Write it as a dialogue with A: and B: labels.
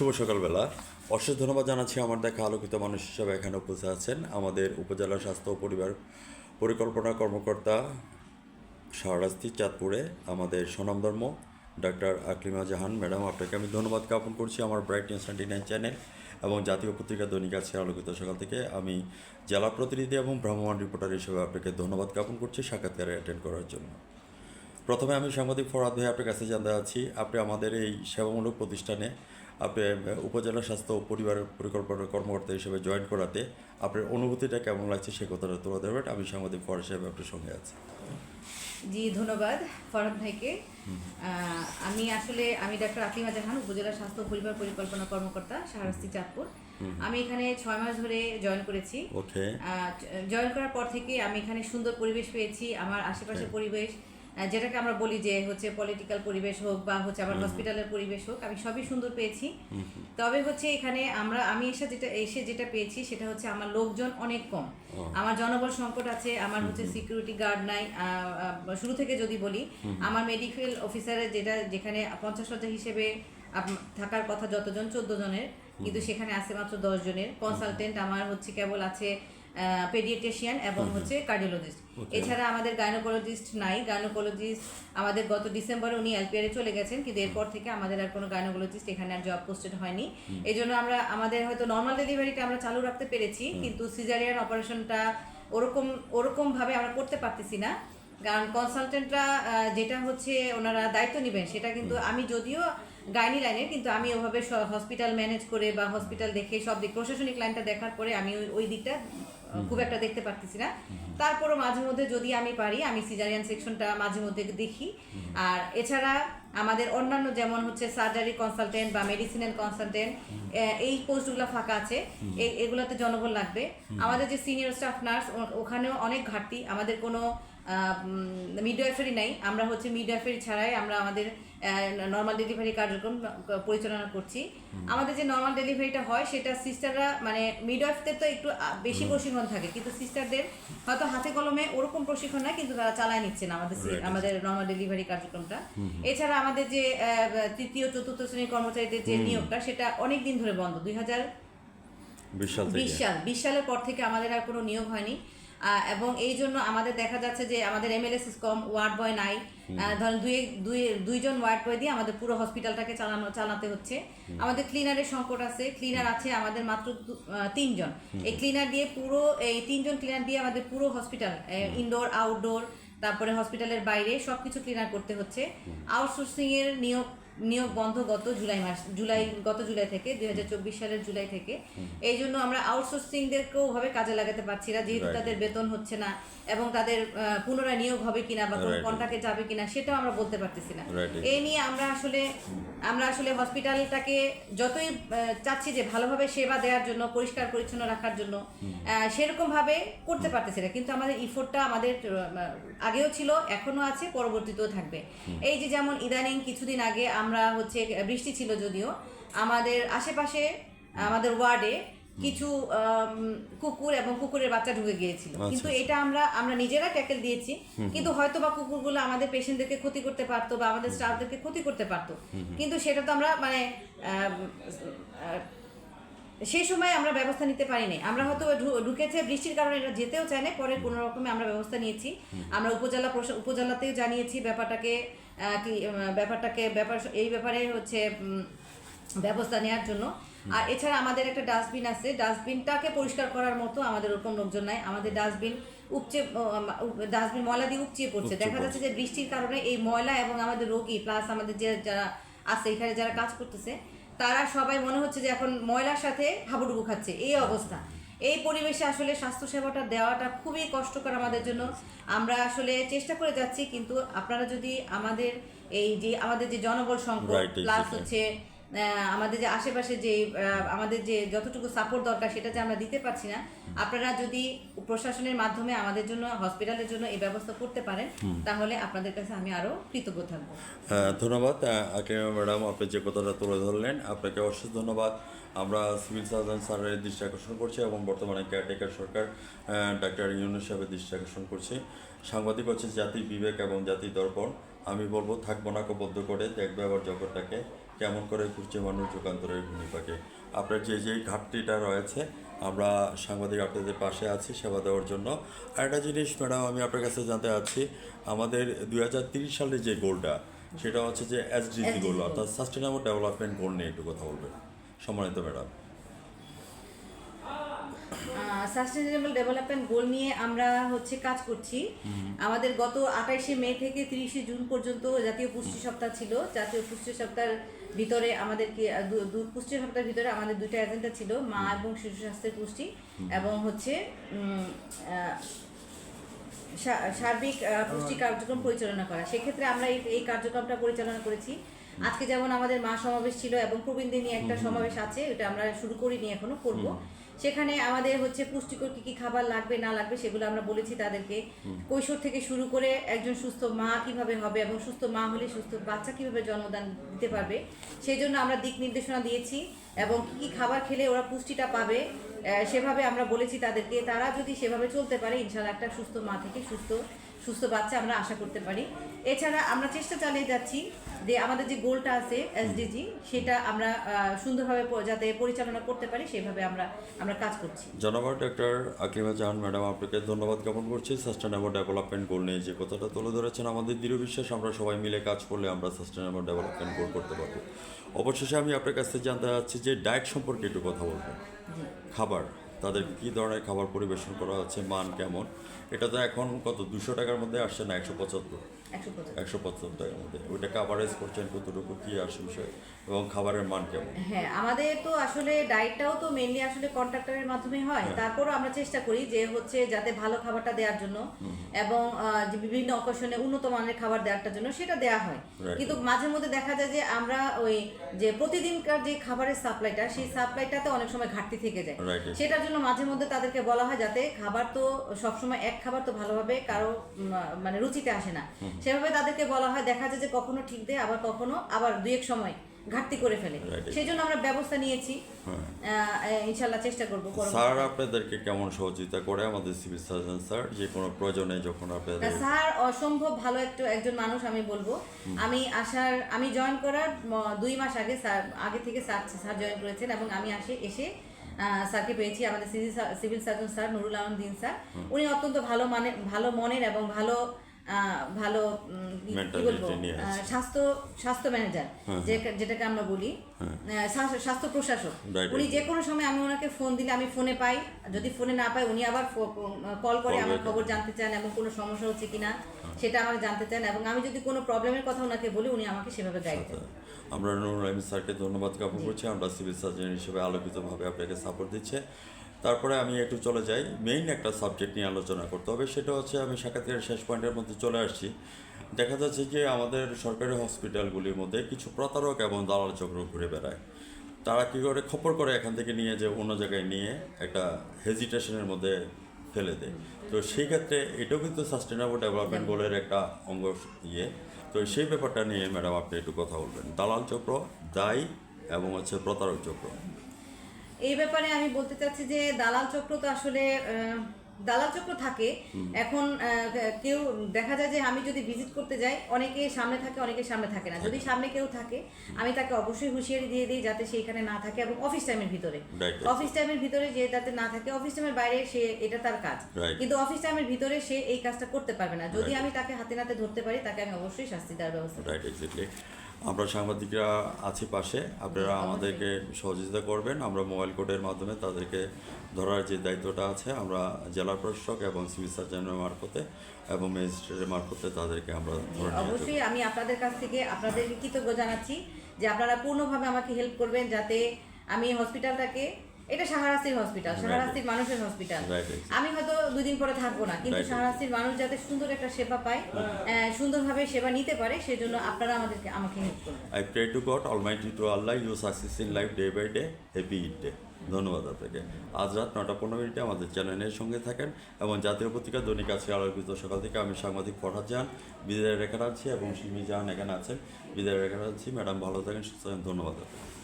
A: শুভ সকালবেলা। অশেষ ধন্যবাদ জানাচ্ছি আমার দেখা আলোকিত মানুষ হিসাবে এখানে উপস্থিত আছেন আমাদের উপজেলা স্বাস্থ্য ও পরিবার পরিকল্পনা কর্মকর্তা শাহরাস্তি চাঁদপুরে, আমাদের স্বনামধর্ম ডাক্তার আকলিমা জাহান। ম্যাডাম, আপনাকে আমি ধন্যবাদ জ্ঞাপন করছি আমার bright news twenty nine channel এবং জাতীয় পত্রিকা দৈনিক আছে আলোকিত সকাল থেকে। আমি জেলা প্রতিনিধি এবং ভ্রাম্যমাণ রিপোর্টার হিসেবে আপনাকে ধন্যবাদ জ্ঞাপন করছি সাক্ষাৎকারে অ্যাটেন্ড করার জন্য। প্রথমে আমি সাংবাদিক ফরাদ ভাই আপনার কাছে জানতে চাচ্ছি, আপনি আমাদের এই সেবামূলক প্রতিষ্ঠানে উপজেলা স্বাস্থ্য ও পরিবার পরিকল্পনা কর্মকর্তা হিসেবে জয়েন করাতে আপনার অনুভূতিটা কেমন লাগছে সে কথাটা তুলে ধরবেন। আমি সাংবাদিক ফরাদ সাহেব আপনার সঙ্গে আছি।
B: জি ধন্যবাদ ফরহাদ ভাইকে। আমি আসলে আমি ডাক্তার আকিমা জাহান উপজেলা স্বাস্থ্য পরিবার পরিকল্পনা কর্মকর্তা শাহরাস্তি চাঁদপুর। আমি এখানে ছয় মাস ধরে জয়েন করেছি। জয়েন করার পর থেকে আমি এখানে সুন্দর পরিবেশ পেয়েছি। আমার আশেপাশের পরিবেশ যেটাকে আমরা বলি যে হচ্ছে পলিটিক্যাল পরিবেশ হোক বা হচ্ছে আমার হসপিটালের পরিবেশ হোক আমি সবই সুন্দর পেয়েছি। তবে হচ্ছে এখানে আমরা আমি এসে যেটা এসে যেটা পেয়েছি সেটা হচ্ছে আমার লোকজন অনেক কম। আমার জনবল সংকট আছে আমার হচ্ছে সিকিউরিটি গার্ড নাই শুরু থেকে যদি বলি আমার মেডিকেল অফিসারের যেটা যেখানে পঞ্চাশ হাজার হিসেবে থাকার কথা যতজন চোদ্দ জনের কিন্তু সেখানে আছে মাত্র দশ জনের। কনসালটেন্ট আমার হচ্ছে কেবল আছে পেডিয়েট্রিশিয়ান এবং হচ্ছে কার্ডিওলজিস্ট এছাড়া আমাদের গাইনোকোলজিস্ট নাই। গাইনোকোলজিস্ট আমাদের গত ডিসেম্বরে উনি এলপিআর এ চলে গেছেন কিন্তু এরপর থেকে আমাদের আর কোনো গাইনোকোলজিস্ট এখানে আর জব পোস্টেড হয়নি। এই জন্য আমরা আমাদের হয়তো নর্মাল ডেলিভারিটা আমরা চালু রাখতে পেরেছি কিন্তু সিজারিয়ান অপারেশনটা ওরকম ওরকমভাবে আমরা করতে পারতেছি না। কারণ কনসালটেন্টরা যেটা হচ্ছে ওনারা দায়িত্ব নেবেন সেটা কিন্তু আমি যদিও গাইনি লাইনের কিন্তু আমি ওভাবে হসপিটাল ম্যানেজ করে বা হসপিটাল দেখে সব দিক প্রশাসনিক লাইনটা দেখার পরে আমি ওই- দিকটা খুব একটা দেখতে পারতেছি না। তারপরও মাঝে মধ্যে যদি আমি পারি আমি সিজারিয়ান সেকশনটা মাঝে মধ্যে দেখি। আর এছাড়া আমাদের অন্যান্য যেমন হচ্ছে সার্জারি কনসালটেন্ট বা মেডিসিনাল কনসালটেন্ট এই পোস্টগুলো ফাঁকা আছে। এই- এগুলোতে জনবল লাগবে। আমাদের যে সিনিয়র স্টাফ নার্স ওখানেও অনেক ঘাটতি। আমাদের কোনো মিডওয়াইফারি নাই। আমরা হচ্ছে মিডওয়াইফারি ছাড়াই আমরা আমাদের নর্মাল ডেলিভারি কার্যক্রম পরিচালনা করছি। আমাদের যে নর্মাল ডেলিভারিটা হয় সেটা সিস্টাররা মানে মিডওয়াইফদের তো একটু বেশি প্রশিক্ষণ থাকে। কিন্তু সিস্টারদের হয়তো হাতে কলমে ওরকম প্রশিক্ষণ নাই কিন্তু তারা চালায় নিচ্ছে না আমাদের আমাদের নর্মাল ডেলিভারি কার্যক্রমটা। এছাড়া আমাদের যে তৃতীয় চতুর্থ শ্রেণির কর্মচারীদের যে নিয়োগটা সেটা অনেক দিন ধরে বন্ধ। দুই হাজার বিশ সাল বিশ সালের পর থেকে আমাদের আর কোনো নিয়োগ হয়নি। এবং এই জন্য আমাদের দেখা যাচ্ছে যে আমাদের এমএলএসিস কম ওয়ার্ড বয় নাই। ধরেন দুই দুই দুইজন ওয়ার্ড বয় দিয়ে আমাদের পুরো হসপিটালটাকে চালানো চালাতে হচ্ছে। আমাদের ক্লিনারের সংকট আছে। ক্লিনার আছে আমাদের মাত্র তিনজন। এই ক্লিনার দিয়ে পুরো এই তিনজন ক্লিনার দিয়ে আমাদের পুরো হসপিটাল ইনডোর আউটডোর তারপরে হসপিটালের বাইরে সবকিছু ক্লিনার করতে হচ্ছে। আউটসোর্সিং এর নিয়োগ নিয়োগ বন্ধ গত জুলাই মাস জুলাই গত জুলাই থেকে দুই হাজার চব্বিশ সালের জুলাই থেকে। এই জন্য আমরা আউটসোর্সিংদেরকেও ভাবে কাজে লাগাতে পারছি না যেহেতু তাদের বেতন হচ্ছে না এবং তাদের পুনরায় নিয়োগ হবে কিনা বা কোনো. কন্ট্রাক্টে যাবে কিনা সেটাও আমরা বলতে পারতেছি না। এই নিয়ে আমরা আসলে আমরা আসলে হসপিটালটাকে যতই চাচ্ছি যে ভালোভাবে সেবা দেওয়ার জন্য পরিষ্কার পরিচ্ছন্ন রাখার জন্য সেরকম ভাবে করতে পারতেছি না। কিন্তু আমাদের ইফোর্টটা আমাদের আগেও ছিল এখনও আছে পরবর্তীতেও থাকবে। এই যে যেমন ইদানিং কিছুদিন আগে আমরা হচ্ছে বৃষ্টি ছিল যদিও আমাদের আশেপাশে আমাদের ওয়ার্ডে কিছু কুকুর এবং কুকুরের বাচ্চা ঢুকে গিয়েছিল।
A: আচ্ছা,
B: কিন্তু এটা আমরা আমরা নিজেরা ট্যাকেল দিয়েছি। কিন্তু হয়তো বা কুকুরগুলো আমাদের পেশেন্টদেরকে ক্ষতি করতে পারতো বা আমাদের স্টাফদেরকে ক্ষতি করতে পারতো। কিন্তু সেটা তো আমরা মানে সেই সময় আমরা ব্যবস্থা নিতে পারিনি। আমরা হয়তো ঢুকেছে বৃষ্টির কারণে এটা যেতেও চাই না পরে কোনো রকমে আমরা ব্যবস্থা নিয়েছি। আমরা উপজেলা উপজেলাতেও জানিয়েছি ব্যাপারটাকে। কি ব্যাপারটাকে ব্যাপার এই ব্যাপারে হচ্ছে ব্যবস্থা নেওয়ার জন্য। আর এছাড়া আমাদের একটা ডাস্টবিন আছে। ডাস্টবিনটাকে পরিষ্কার করার মতো আমাদের ওরকম লোকজন নাই। আমাদের ডাস্টবিন উপচে ডাস্টবিন ময়লা দিয়ে উপচিয়ে পড়ছে। দেখা যাচ্ছে যে বৃষ্টির কারণে এই ময়লা এবং আমাদের রোগী প্লাস আমাদের যে যারা আছে এখানে যারা কাজ করতেছে তারা সবাই মনে হচ্ছে যে এখন ময়লার সাথে হাবুডুবু খাচ্ছে। এই অবস্থা। এই পরিবেশে আসলে স্বাস্থ্য সেবাটা দেওয়াটা খুবই কষ্টকর আমাদের জন্য। আমরা আসলে চেষ্টা করে যাচ্ছি কিন্তু আপনারা যদি আমাদের এই যে আমাদের যে জনবল সংকট প্লাস হচ্ছে আমাদের যে আশেপাশে যে আমাদের যে যতটুকু সাপোর্ট দরকার সেটা যে আমরা দিতে পারছি না আপনারা যদি প্রশাসনের মাধ্যমে আমাদের জন্য হসপিটালের জন্য এই ব্যবস্থা করতে পারেন তাহলে আপনাদের কাছে আমি আরও কৃতজ্ঞ থাকব।
A: হ্যাঁ, ধন্যবাদ আকিমা ম্যাডাম আপনি যে কথাটা তুলে ধরলেন আপনাকে অশেষ ধন্যবাদ। আমরা সিভিল সার্জন স্যারের দৃষ্টি আকর্ষণ করছি এবং বর্তমানে কেয়ারটেকার সরকার ডাক্তার ইউনুস সাহেবের দৃষ্টি আকর্ষণ করছি। সাংবাদিক হচ্ছে জাতির বিবেক এবং জাতির দর্পণ। আমি বলব থাকব না বদ্ধ করে দেখবে আবার জগৎটাকে কেমন করে ঘুরছে মানুষ যুগান্তরের ভূমিকাকে। আপনার যে যে ঘাটতিটা রয়েছে আমরা সাংবাদিক আপনাদের পাশে আছি সেবা দেওয়ার জন্য। আর একটা জিনিস ম্যাডাম আমি আপনার কাছে জানতে চাচ্ছি আমাদের দুই হাজার তিরিশ সালের যে গোলটা সেটা হচ্ছে যে এসডিজি গোল অর্থাৎ সাস্টেনেবল ডেভেলপমেন্ট গোল নিয়ে একটু কথা বলবেন। সম্মানিত ম্যাডাম।
B: সাস্টেনেবল ডেভেলপমেন্ট গোল নিয়ে আমরা হচ্ছে কাজ করছি। আমাদের গত আঠাইশে মে থেকে তিরিশে জুন পর্যন্ত জাতীয় পুষ্টি সপ্তাহ ছিল। জাতীয় পুষ্টি সপ্তাহের ভিতরে আমাদের কি পুষ্টি সপ্তাহের ভিতরে আমাদের দুইটা এজেন্ডা ছিল মা এবং শিশু স্বাস্থ্যের পুষ্টি এবং হচ্ছে উম, আহ, সা- সার্বিক আহ, পুষ্টি কার্যক্রম পরিচালনা করা। সেক্ষেত্রে আমরা এই কার্যক্রমটা পরিচালনা করেছি। আজকে যেমন আমাদের মা সমাবেশ ছিল এবং প্রবীণ নিয়ে একটা সমাবেশ আছে এটা আমরা শুরু করিনি এখনও করব। সেখানে আমাদের হচ্ছে পুষ্টিকর কি কি খাবার লাগবে না লাগবে সেগুলো আমরা বলেছি তাদেরকে। কৈশোর থেকে শুরু করে একজন সুস্থ মা কীভাবে হবে এবং সুস্থ মা হলে সুস্থ বাচ্চা কীভাবে জন্মদান দিতে পারবে সেই জন্য আমরা দিক নির্দেশনা দিয়েছি এবং কি কি খাবার খেলে ওরা পুষ্টিটা পাবে সেভাবে আমরা বলেছি তাদেরকে, তারা যদি সেভাবে চলতে পারে, ইনশাল্লাহ একটা সুস্থ মা থেকে সুস্থ সুস্থ বাচ্চা আমরা আশা করতে পারি। এছাড়া আমরা চেষ্টা চালিয়ে যাচ্ছি যে আমাদের যে গোলটা আছে এসডিজি সেটা আমরা সুন্দরভাবে যাতে পরিচালনা করতে পারি, সেভাবে আমরা আমরা কাজ করছি।
A: জনাব ডক্টর আকলিমা জাহান, ম্যাডাম, আপনাকে ধন্যবাদ জ্ঞাপন করছি। সাস্টেনেবল ডেভেলপমেন্ট গোল নিয়ে যে কথাটা তুলে ধরেছেন, আমাদের দৃঢ় বিশ্বাস, আমরা সবাই মিলে কাজ করলে আমরা সাস্টেনেবল ডেভেলপমেন্ট গোল করতে পারব। অবশেষে আমি আপনার কাছ থেকে জানতে চাচ্ছি যে ডায়েট সম্পর্কে একটু কথা বলবেন। খাবার, তাদের কি ধরনের খাবার পরিবেশন করা হচ্ছে, মান কেমন? এটা তো এখন কত, দুশো টাকার মধ্যে আসছে না, একশো পঁচাত্তর?
B: একশো পঁচাত্তর।
A: টাকার মধ্যে। ওইটা কাভারেজ করছেন কতটুকু কী আসে বিষয় এবং খাবারের মান কেমন?
B: হ্যাঁ আমাদের তো আসলে ডায়েটটাও তো মেনলি আসলে কন্ট্রাক্টরের মাধ্যমে হয়। তারপরও আমরা চেষ্টা করি যে হচ্ছে যাতে ভালো খাবারটা দেওয়ার জন্য এবং বিভিন্ন অকেশনে উন্নত মানের খাবার দেওয়ার জন্য সেটা দেওয়া হয়। কিন্তু মাঝে মধ্যে দেখা যায় যে আমরা ওই যে প্রতিদিনকার যে খাবারের সাপ্লাইটা সেই সাপ্লাইটাতে অনেক সময় ঘাটতি থেকে যায়। সেটার জন্য মাঝে মধ্যে তাদেরকে বলা হয় যাতে খাবার তো সবসময় এক খাবার তো ভালোভাবে কারও মানে রুচিতে আসে না। সেভাবে তাদেরকে বলা হয় দেখা যায় যে কখনো ঠিক দেয় আবার কখনো আবার দুই এক সময় ঘাটতি করে ফেলে। সেই জন্য আমরা ব্যবস্থা নিয়েছি।
A: হ্যাঁ।
B: ইনশাল্লাহ চেষ্টা করব
A: স্যার আপনাদেরকে কেমন সহযোগিতা করে আমাদের সিভিল সার্জন স্যার? যে কোনো প্রয়োজনে যখন আপনাদের
B: স্যার অসম্ভব ভালো একটু একজন মানুষ আমি বলব। আমি আসার আমি জয়েন করার দুই মাস আগে স্যার আগে থেকে স্যার স্যার জয়েন করেছেন এবং আমি আসে এসে স্যারকে পেয়েছি আমাদের civil surgeon sir Nurul Alam দিন স্যার। উনি অত্যন্ত ভালো মানে ভালো মনের এবং ভালো ভালো। স্বাস্থ্য স্বাস্থ্য ম্যানেজার যেটাকে আমরা বলি স্বাস্থ্য- স্বাস্থ্য প্রশাসক। উনি যে কোনো সময় আমি ওনাকে ফোন দিলে আমি ফোনে পাই। যদি ফোনে না পাই উনি আবার কল করে আমার খবর জানতে চান এবং কোনো সমস্যা হচ্ছে কিনা সেটা আমাকে জানতে চান এবং আমি যদি কোনো প্রবলেমের কথা ওনাকে বলি উনি আমাকে সেভাবে গাইড করেন।
A: আমরা নুরুল স্যারকে ধন্যবাদ জ্ঞাপন করছি। আমরা সিভিল সার্জন হিসেবে আলোকিতভাবে আপনাকে সাপোর্ট দিচ্ছে। তারপরে আমি একটু চলে যাই। মেইন একটা সাবজেক্ট নিয়ে আলোচনা করতে হবে সেটা হচ্ছে আমি সাক্ষাৎকারের শেষ পয়েন্টের মধ্যে চলে আসছি। দেখা যাচ্ছে যে আমাদের সরকারি হসপিটালগুলির মধ্যে কিছু প্রতারক এবং দালাল চক্র ঘুরে বেড়ায়। তারা কী করে? খপর করে এখান থেকে নিয়ে যে অন্য জায়গায় নিয়ে একটা হেজিটেশনের মধ্যে ফেলে দেয়। তো সেই ক্ষেত্রে এটাও কিন্তু সাস্টেনেবল ডেভেলপমেন্ট গোলের একটা অঙ্গ ইয়ে। তো সেই ব্যাপারটা নিয়ে ম্যাডাম আপনি একটু কথা বলবেন। দালাল চক্র দায়ী এবং হচ্ছে প্রতারক চক্র।
B: এই ব্যাপারে আমি বলতে চাচ্ছি যে দালাল চক্র তো আসলে দালাল চক্র থাকে। এখন কেউ দেখা যায় যে আমি যদি ভিজিট করতে যাই অনেকে সামনে থাকে অনেকে সামনে থাকে না। যদি সামনে কেউ থাকে আমি তাকে অবশ্যই হুঁশিয়ারি দিয়ে দিই যাতে সে এখানে না থাকে এবং অফিস টাইমের ভিতরে. অফিস টাইমের ভিতরে যে যাতে না থাকে অফিস টাইমের বাইরে সে এটা তার কাজ। কিন্তু অফিস টাইমের ভিতরে সে এই কাজটা করতে পারবে না। যদি আমি তাকে হাতে নাতে ধরতে পারি তাকে আমি অবশ্যই শাস্তি দেওয়ার ব্যবস্থা
A: রাইট আমরা সাংবাদিকরা আছি পাশে। আপনারা আমাদেরকে সহযোগিতা করবেন। আমরা মোবাইল কোডের মাধ্যমে তাদেরকে ধরার যে দায়িত্বটা আছে আমরা জেলা প্রশাসক এবং সিভিল সার্জনের মারফতে এবং ম্যাজিস্ট্রেটের মারফতে তাদেরকে আমরা ধরে
B: অবশ্যই আমি আপনাদের কাছ থেকে আপনাদের কৃতজ্ঞ জানাচ্ছি যে আপনারা পূর্ণভাবে আমাকে হেল্প করবেন যাতে আমি হসপিটালটাকে এটা সাহারাস্তির হসপিটাল সাহারাস্তির মানুষের হসপিটাল আমি হয়তো দুদিন পরে থাকব না কিন্তু সাহারাস্তির মানুষ যাতে সুন্দর একটা সেবা পায় সুন্দরভাবে সেবা নিতে পারে সেজন্য আপনারা আমাদেরকে আমাকে হেল্প করবেন।
A: I pray to God almighty to Allah you success in life day by day happy it day ধন্যবাদ আপনাকে। আজ রাত নটা পনেরো মিনিটে আমাদের চ্যানেলের সঙ্গে থাকেন এবং জাতীয় পত্রিকা দৈনিক আজকে আলোকিত সকাল থেকে আমি সাংবাদিক ফরহাদ জাহান বিদায় রেখে আছি এবং সিমি জাহান এখানে আছেন। বিদায় রেখে আছি ম্যাডাম ভালো থাকেন সুস্থ থাকেন। ধন্যবাদ আপনাকে।